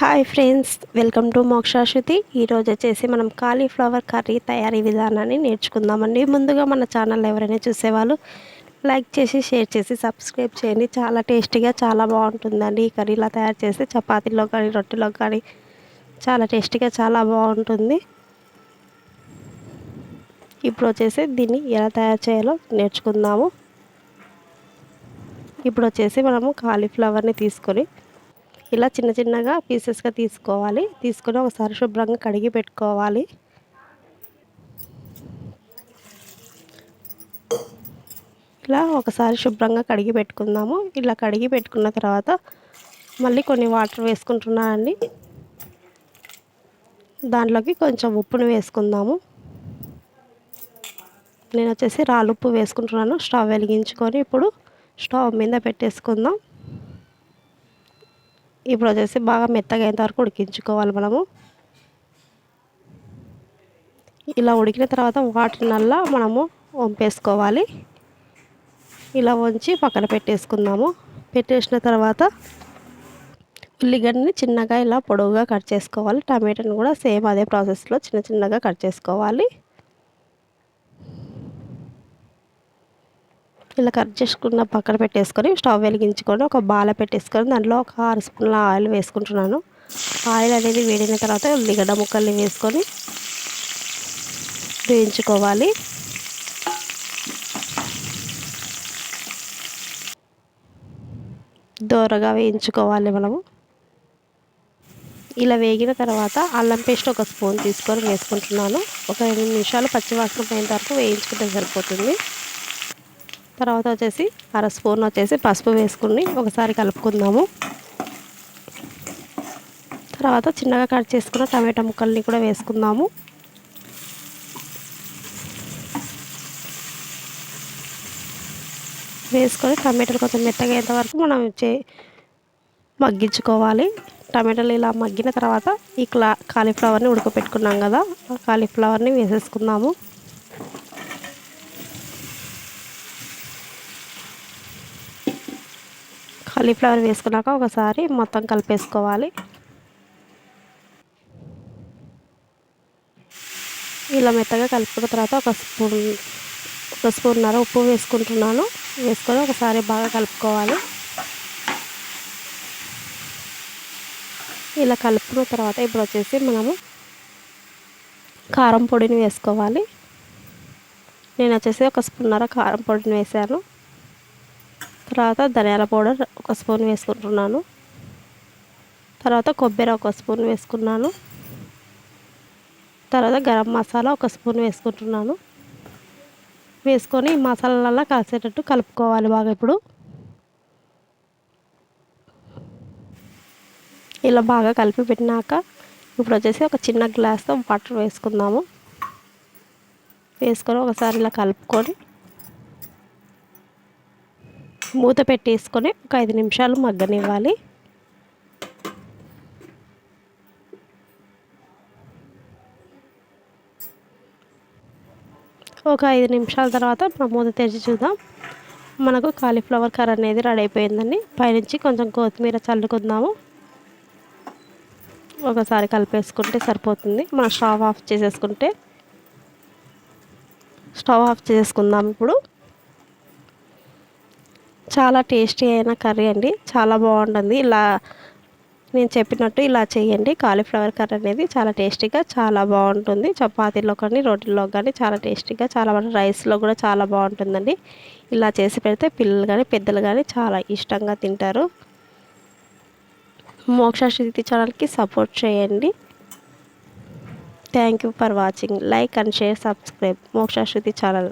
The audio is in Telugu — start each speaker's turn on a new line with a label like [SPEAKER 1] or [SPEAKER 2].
[SPEAKER 1] Hi friends welcome to Mokshashruti. ఈరోజు వచ్చేసి మనం కాలీఫ్లవర్ కర్రీ తయారీ విధానాన్ని నేర్చుకుందామండి. ముందుగా మన ఛానల్ ఎవరైనా చూసేవాళ్ళు లైక్ చేసి షేర్ చేసి సబ్స్క్రైబ్ చేయండి. చాలా టేస్టీగా చాలా బాగుంటుందండి ఈ కర్రీ ఇలా తయారు చేస్తే. చపాతీలో కానీ రొట్టెలో కానీ చాలా టేస్టీగా చాలా బాగుంటుంది. ఇప్పుడు వచ్చేసి దీన్ని ఎలా తయారు చేయాలో నేర్చుకుందాము. ఇప్పుడు వచ్చేసి మనము కాలీఫ్లవర్ని తీసుకొని ఇలా చిన్న చిన్నగా పీసెస్గా తీసుకోవాలి. తీసుకొని ఒకసారి శుభ్రంగా కడిగి పెట్టుకోవాలి. ఇలా ఒకసారి శుభ్రంగా కడిగి పెట్టుకుందాము. ఇలా కడిగి పెట్టుకున్న తర్వాత మళ్ళీ కొన్ని వాటర్ వేసుకుంటున్నానండి దాంట్లోకి కొంచెం ఉప్పును వేసుకుందాము. నేను వచ్చేసి రాళ్ళుప్పు వేసుకుంటున్నాను. స్టవ్ వెలిగించుకొని ఇప్పుడు స్టవ్ మీద పెట్టేసుకుందాం. ఇప్పుడు వచ్చేసి బాగా మెత్తగా అయ్యేంత వరకు ఉడికించుకోవాలి మనము. ఇలా ఉడికిన తర్వాత వాటినల్లా మనము వంపేసుకోవాలి. ఇలా వంచి పక్కన పెట్టేసుకుందాము. పెట్టేసిన తర్వాత ఉల్లిగడ్డని చిన్నగా ఇలా పొడవుగా కట్ చేసుకోవాలి. టమాటాని కూడా సేమ్ అదే ప్రాసెస్లో చిన్న చిన్నగా కట్ చేసుకోవాలి. ఇలా కట్ చేసుకున్న పక్కన పెట్టేసుకొని స్టవ్ వెలిగించుకొని ఒక బాల పెట్టేసుకొని దాంట్లో ఒక ఆరు స్పూన్ల ఆయిల్ వేసుకుంటున్నాను. ఆయిల్ అనేది వేడిన తర్వాత ఉల్లిగడ్డ ముక్కల్ని వేసుకొని వేయించుకోవాలి. దోరగా వేయించుకోవాలి మనము. ఇలా వేగిన తర్వాత అల్లం పేస్ట్ ఒక స్పూన్ తీసుకొని వేసుకుంటున్నాను. ఒక ఎనిమిది నిమిషాలు పచ్చివాసన పోయిన వరకు వేయించుకుంటే సరిపోతుంది. తర్వాత వచ్చేసి అర స్పూన్ వచ్చేసి పసుపు వేసుకుని ఒకసారి కలుపుకుందాము. తర్వాత చిన్నగా కట్ చేసుకున్న టమాటా ముక్కల్ని కూడా వేసుకుందాము. వేసుకొని టమాటాలు కొంచెం మెత్తగా అయ్యేంత వరకు మనం చే మగ్గించుకోవాలి. టమాటాలు ఇలా మగ్గిన తర్వాత ఈ క్లా కాలీఫ్లవర్ని ఉడకపెట్టుకున్నాం కదా ఆ కాలీఫ్లవర్ని వేసేసుకుందాము. కాలీఫ్లవర్ వేసుకున్నాక ఒకసారి మొత్తం కలిపేసుకోవాలి. ఇలా మెత్తగా కలుపుకున్న తర్వాత ఒక స్పూన్ ఒక స్పూన్నర ఉప్పు వేసుకుంటున్నాను. వేసుకొని ఒకసారి బాగా కలుపుకోవాలి. ఇలా కలుపుకున్న తర్వాత ఇప్పుడు వచ్చేసి మనము కారం పొడిని వేసుకోవాలి. నేను వచ్చేసి ఒక స్పూన్నర కారం పొడిని వేసాను. తర్వాత ధనియాల పౌడర్ ఒక స్పూన్ వేసుకుంటున్నాను. తర్వాత కొబ్బరి ఒక స్పూన్ వేసుకున్నాను. తర్వాత గరం మసాలా ఒక స్పూన్ వేసుకుంటున్నాను. వేసుకొని మసాలాలలో కలిసేటట్టు కలుపుకోవాలి బాగా ఇప్పుడు. ఇలా బాగా కలిపి పెట్టినాక ఇప్పుడు వచ్చేసి ఒక చిన్న గ్లాస్తో వాటర్ వేసుకుందాము. వేసుకొని ఒకసారి ఇలా కలుపుకొని మూత పెట్టేసుకొని ఒక ఐదు నిమిషాలు మగ్గనివ్వాలి. ఒక ఐదు నిమిషాల తర్వాత మనం మూత తెరిచి చూద్దాం. మనకు కాలీఫ్లవర్ కర్రీ అనేది రెడీ అయిపోయిందండి. పైనుంచి కొంచెం కొత్తిమీర చల్లుకుందాము. ఒకసారి కలిపేసుకుంటే సరిపోతుంది. మనం స్టవ్ ఆఫ్ చేసేసుకుంటే స్టవ్ ఆఫ్ చేసుకుందాం ఇప్పుడు. చాలా టేస్టీ అయిన కర్రీ అండి. చాలా బాగుంటుంది. ఇలా నేను చెప్పినట్టు ఇలా చేయండి. కాలీఫ్లవర్ కర్రీ అనేది చాలా టేస్టీగా చాలా బాగుంటుంది. చపాతీలో కానీ రోటీల్లో కానీ చాలా టేస్టీగా చాలా రైస్లో కూడా చాలా బాగుంటుందండి. ఇలా చేసి పెడితే పిల్లలు కానీ పెద్దలు కానీ చాలా ఇష్టంగా తింటారు. మోక్షశ్రుతి ఛానల్కి సపోర్ట్ చేయండి. Thank you for watching. Like and share subscribe Mokshashruti channel.